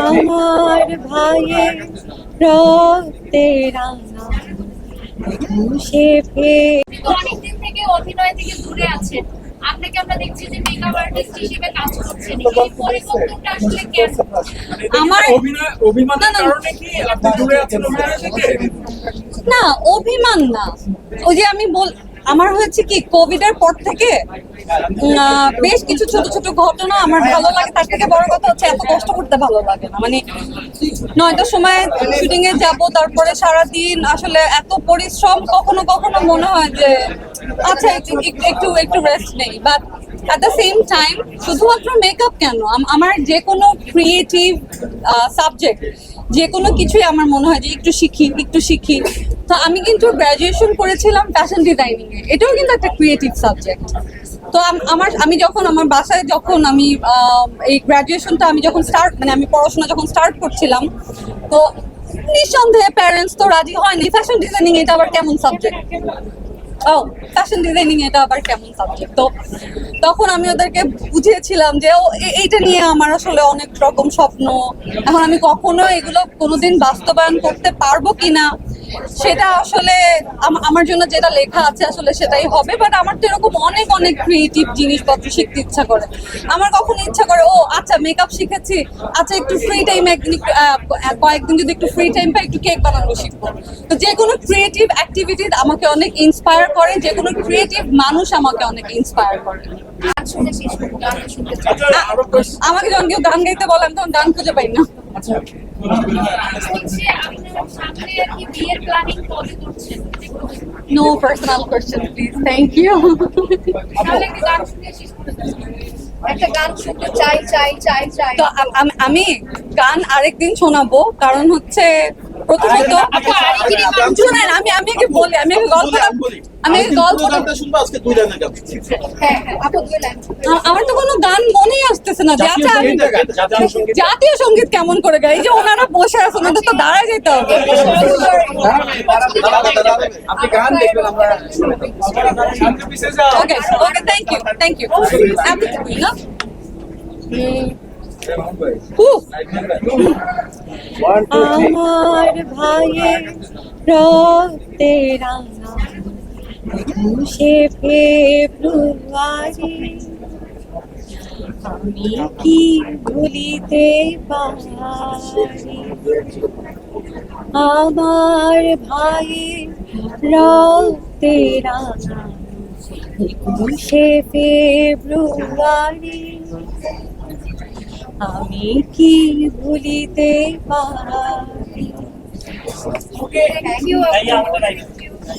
আমার ভাইয়ের রক্তে রাঙা ঘুষে ফে অনেকদিন থেকে অভিনয় থেকে দূরে আছেন। আপনাকে আমরা দেখছি যে মেকআপ আর্টিস্ট হিসেবে কাজ করছেন। এই পরিবর্তনটা আসলে কেন? আমার অভিনয় অভিমানের কারণে কি আপনি দূরে আছেন অভিনয় থেকে না অভিমান না। ওই যে আমি বল আমার হয়েছে কি কোভিড এর পর থেকে বেশ কিছু ছোট ছোট ঘটনা আমার ভালো লাগে। তার থেকে বড় কথা হচ্ছে এত কষ্ট করতে ভালো লাগে না। মানে নয়টার সময় শুটিং এ যাব, তারপরে সারাদিন আসলে এত পরিশ্রম কখনো কখনো মনে হয় যে আচ্ছা একটু, একটু- রেস্ট নেই। But at the same time শুধুমাত্র মেকআপ কেন? আম- আমার যে কোনো ক্রিয়েটিভ সাবজেক্ট যে কোনো কিছুই আমার মনে হয় যে, একটু শিখি একটু শিখি। তো আমি কিন্তু গ্র্যাজুয়েশন করেছিলাম ফ্যাশন ডিজাইনিং এ। এটাও কিন্তু একটা ক্রিয়েটিভ সাবজেক্ট তো আমার, আমি যখন, আমার বাসায় যখন আমি এই গ্র্যাজুয়েশনটা আমি যখন স্টার্ট মানে আমি পড়াশোনা যখন স্টার্ট করছিলাম, তো নিঃসন্দেহে প্যারেন্টস তো রাজি হয়নি। ফ্যাশন ডিজাইনিং এটা আবার কেমন সাবজেক্ট ও ফ্যাশন ডিজাইনিং এটা আবার কেমন সাবজেক্ট তো তখন আমি ওদেরকে বুঝিয়েছিলাম যে, ও এইটা নিয়ে আমার আসলে অনেক রকম স্বপ্ন। এখন আমি কখনো এগুলো কোনোদিন বাস্তবায়ন করতে পারব কিনা? সেটা আসলে আম- আমার জন্য যেটা লেখা আছে আসলে সেটাই হবে বাট আমার তো এরকম অনেক অনেক ক্রিয়েটিভ জিনিসপত্র শিখতে ইচ্ছা করে। আমার কখনো ইচ্ছা করে, ও আচ্ছা মেকআপ শিখেছি আচ্ছা একটু ফ্রি টাইম একদিন কয়েকদিন যদি একটু ফ্রি টাইম পাই, একটু কেক বানানো শিখব। তো যে কোনো ক্রিয়েটিভ অ্যাক্টিভিটি আমাকে অনেক ইন্সপায়ার করে, যে কোনো ক্রিয়েটিভ মানুষ আমাকে অনেক ইন্সপায়ার করে। গান শুনে শেষ করব গান শুনতে চাই। আচ্ছা আমাকে যখন কেউ গান গাইতে বলে আমি তখন গান খুঁজে পাই না। No personal please thank you একটা গান শুনতে চাই চাই চাই চাই। তো আমি গান আরেকদিন শোনাবো কারণ হচ্ছে প্রথমত শুনেন আমি আমি আগে বলি আমি আগে গল্পটা আমি আগে গল্পটা আজকে দুই লাইনের গান হ্যাঁ হ্যাঁ আপু দুই লাইন আ- আমার তো কোনো গান মনেই আসতেছে না আচ্ছা আমি জাতীয় সংগীত কেমন করে গাই এই যে ওনারা বসে আছে ওনাদের তো দাঁড়ায় যেতে হবে। আপনি গান দেখবেন আমরা okay okay thank you thank you আমার ভাইয়ের রক্তে রাঙা ঘুষে ফেব্রুয়ারি আমি কি ভুলিতে পারি? আমার ভাইয়ের রক্তে রাঙা একুশে ফেব্রুয়ারি আমি কি ভুলিতে পারি? Thank you